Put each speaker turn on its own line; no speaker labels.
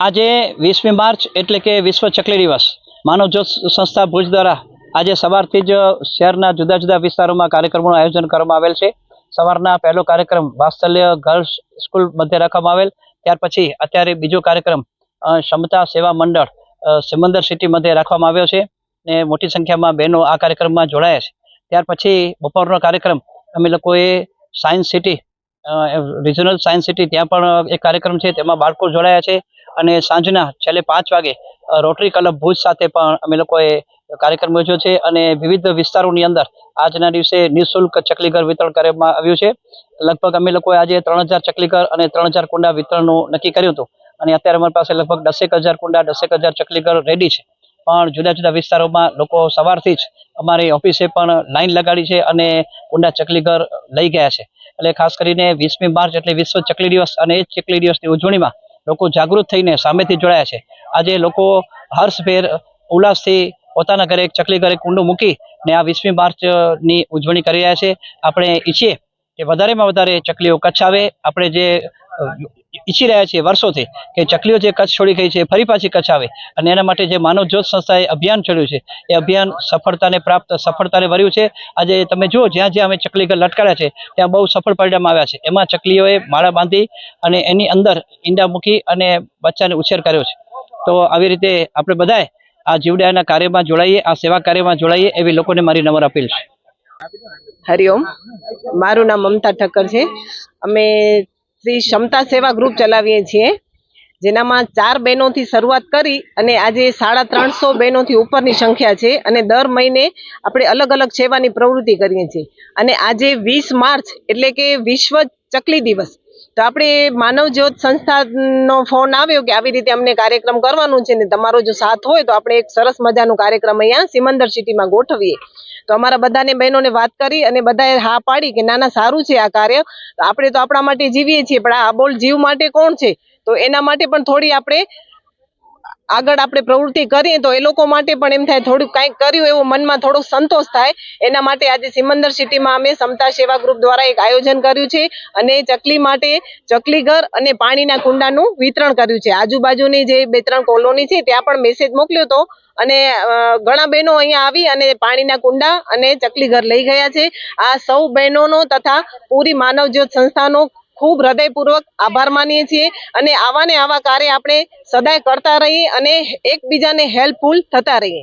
આજે વીસમી માર્ચ એટલે કે વિશ્વ ચકલી દિવસ. માનવ સંસ્થા ભુજ દ્વારા આજે સવારથી જ શહેરના જુદા જુદા વિસ્તારોમાં કાર્યક્રમોનું આયોજન કરવામાં આવેલ છે. સવારના પહેલો કાર્યક્રમ વાત્સલ્ય ગર્લ્સ સ્કૂલ મધ્ય રાખવામાં આવેલ. ત્યાર પછી અત્યારે બીજો કાર્યક્રમ ક્ષમતા સેવા મંડળ સિમંદર સિટી મધ્ય રાખવામાં આવ્યો છે ને મોટી સંખ્યામાં બહેનો આ કાર્યક્રમમાં જોડાયા છે. ત્યાર પછી બપોરનો કાર્યક્રમ, અમે લોકોએ science city regional science city ત્યાં પણ એક કાર્યક્રમ છે, તેમાં બાળકો જોડાયા છે. અને સાંજના, છેલ્લે પાંચ વાગે રોટરી ક્લબ ભુજ સાથે પણ અમે લોકોએ કાર્યક્રમ યોજ્યો છે અને વિવિધ વિસ્તારોની અંદર આજના દિવસે નિઃશુલ્ક ચકલીઘર વિતરણ કરવામાં આવ્યું છે. લગભગ અમે લોકોએ આજે ત્રણ હજાર ચકલીઘર અને ત્રણ હજાર કુંડા વિતરણનું નક્કી કર્યું હતું અને અત્યારે અમારી પાસે લગભગ દસેક હજાર કુંડા, દસેક હજાર ચકલીઘર રેડી છે. પણ જુદા જુદા વિસ્તારોમાં લોકો સવારથી જ અમારી ઓફિસે પણ લાઈન લગાડી છે અને કુંડા ચકલીઘર લઈ ગયા છે. એટલે ખાસ કરીને વીસમી માર્ચ એટલે વિશ્વ ચકલી દિવસ અને એ ચકલી દિવસની ઉજવણીમાં લોકો જાગૃત થઈને સામેથી જોડાયા છે. આજે લોકો હર્ષભેર ઉલ્લાસથી પોતાના ઘરે ચકલી ઘરે કુંડું મૂકી ને આ વીસમી માર્ચની ઉજવણી કરી રહ્યા છે. આપણે ઈચ્છીએ કે વધારેમાં વધારે ચકલીઓ કચ્છ આવે. આપણે જે ઈચ્છી રહ્યા છીએ વર્ષોથી કે ચકલીઓ જે કચ્છ છોડી ગઈ છે ફરી પાછી કચ્છ આવે. અને એના માટે જે માનવ સંસ્થાએ અભિયાન છોડ્યું છે, એ અભિયાન સફળતાને પ્રાપ્ત, સફળતાને વર્યું છે. આજે તમે જુઓ, જ્યાં જ્યાં અમે ચકલી ઘર લટકાડ્યા છે, ત્યાં બહુ સફળ પરિણામ આવ્યા છે. એમાં ચકલીઓએ માળા બાંધી અને એની અંદર ઈંડા મૂકી અને બચ્ચાને ઉછેર કર્યો છે. તો આવી રીતે આપણે બધાએ આ જીવડાના કાર્યમાં જોડાઈએ, આ સેવા કાર્યમાં જોડાઈએ એવી લોકોને મારી નમ્ર અપીલ છે.
હરિઓમ. મારું નામ મમતા ઠક્કર છે. અમે શ્રી ક્ષમતા સેવા ગ્રુપ ચલાવીએ છીએ, જેનામાં ચાર બહેનોથી શરૂઆત કરી અને આજે સાડા ત્રણસો બહેનોથી ઉપરની સંખ્યા છે અને દર મહિને આપણે અલગ અલગ સેવાની પ્રવૃત્તિ કરીએ છીએ. અને આજે વીસ માર્ચ એટલે કે વિશ્વ ચકલી દિવસ. તો આપણે માનવ સંસ્થાનો ફોન આવ્યો કે આવી રીતે અમને કાર્યક્રમ કરવાનું છે ને તમારો જો સાથ હોય તો આપણે એક સરસ મજાનો કાર્યક્રમ અહીંયા સિમંદર સિટીમાં ગોઠવીએ. તો અમારા બધાને બહેનોને વાત કરી અને બધાએ હા પાડી કે ના ના સારું છે આ કાર્ય. આપણે તો આપણા માટે જીવીએ છીએ, પણ આ અબોલ જીવ માટે કોણ છે? તો એના માટે પણ થોડી આપણે આગળ આપણે પ્રવૃત્તિ કરીએ તો એ લોકો માટે પણ એમ થાય થોડુંક કંઈક કર્યું એવું મનમાં થોડો સંતોષ થાય. એના માટે આજે સિમંદર સિટીમાં અમે સમતા સેવા ગ્રુપ દ્વારા એક આયોજન કર્યું છે અને ચકલી માટે ચકલી ઘર અને પાણીના કુંડાનું વિતરણ કર્યું છે. આજુબાજુની જે બે ત્રણ કોલોની છે ત્યાં પણ મેસેજ મોકલ્યો હતો અને ઘણા બહેનો અહીંયા આવી અને પાણીના કુંડા અને ચકલી ઘર લઈ ગયા છે. આ સૌ બહેનોનો તથા પૂરી માનવજ્યોત સંસ્થાનો ખૂબ હૃદયપૂર્વક આભાર માનીએ છીએ અને આવા ને આવા કાર્ય આપણે સદાય કરતા રહીએ અને એકબીજાને હેલ્પફુલ થતા રહીએ.